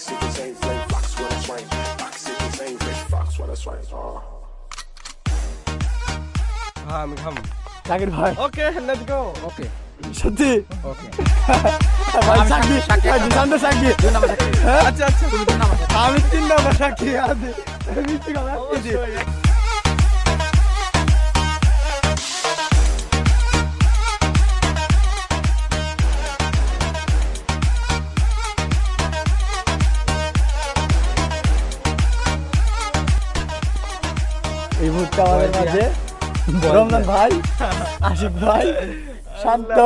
Fox. Fox when it's. Fox same thing. Fox when it's right. Oh. হ্যাঁ আমি খাম জাকির ভাই ওকে লেটস গো ওকে সত্যি ওকে ভাই সাক্ষী দুই নাম্বার সাক্ষী আচ্ছা আচ্ছা তুমি নাম্বার আমি তিন নাম সাক্ষী আছি মিষ্টি খাবার এই মুহূর্তে আমাদের মাঝে রমজান ভাই আশিক ভাই শান্ত।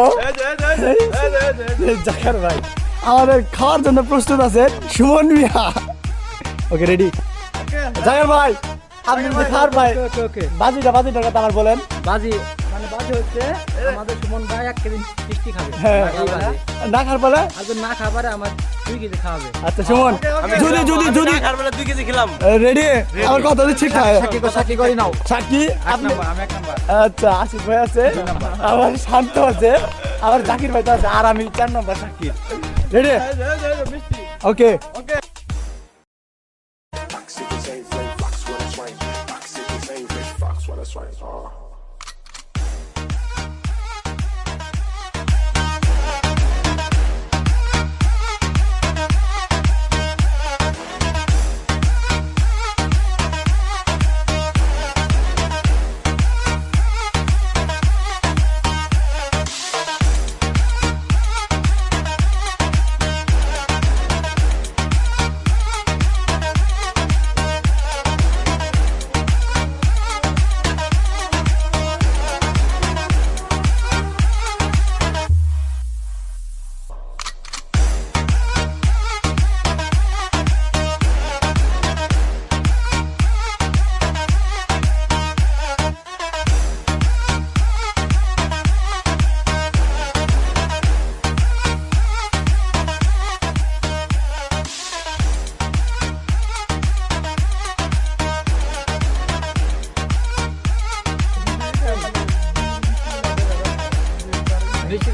জাকার ভাই। আমাদের খাওয়ার জন্য প্রস্তুত আছে সুমন মিয়া। ওকে রেডি জাকার ভাই আপনি খাওয়ার ভাই। বাজিটা বাজিটার কথা আমার বলেন। বাজি। মানে বাজি হচ্ছে আমাদের সুমন ভাই এক কেজি মিষ্টি খাবে। হ্যাঁ। না খাওয়ার পরে। আর না খাবারে আমার দুই কেজি খাওয়াবে আচ্ছা সুমন যদি যদি যদি খাবার বেলা দুই কেজি খেলাম। রেডি আমার কথা ঠিক থাকে সাক্ষী করে নাও। সাক্ষী এক নাম্বার আমি এক নাম্বার। আচ্ছা আশিক ভাই আছে। আমার শান্ত আছে। আমার জাকির ভাই তো আছে আর আমি চার নম্বর সাক্ষী ready okay okay Fox thing.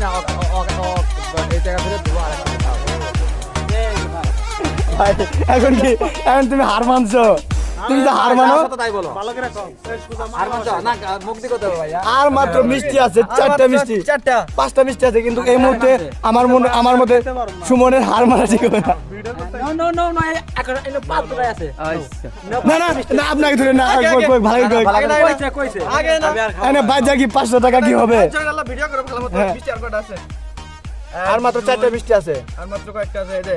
না এই জায়গা ফেরত দেবো আর এখন কি এখন তুমি হার মানছো? তুমি তো হার মানো? তাই বলো। ভালো করে খাও এই সুদা আর মাত্র মিষ্টি আছে চারটা মিষ্টি। চারটা। পাঁচটা মিষ্টি আছে কিন্তু এই মুহূর্তে আমার মনে আমার মতে সুমনের হার মারা ঠিক হবে না। ভিডিও করতে নো নো নো নো এখন এই পাঁচ টাকায় আছে? না না না আপনাকে ধরে না ভাই কি পাঁচশো টাকা কি হবে? হ্যাঁ। মিষ্টি আর কয়টা আছে? আর মাত্র চারটা মিষ্টি আছে। আর মাত্র কয়েকটা আছে এই যে।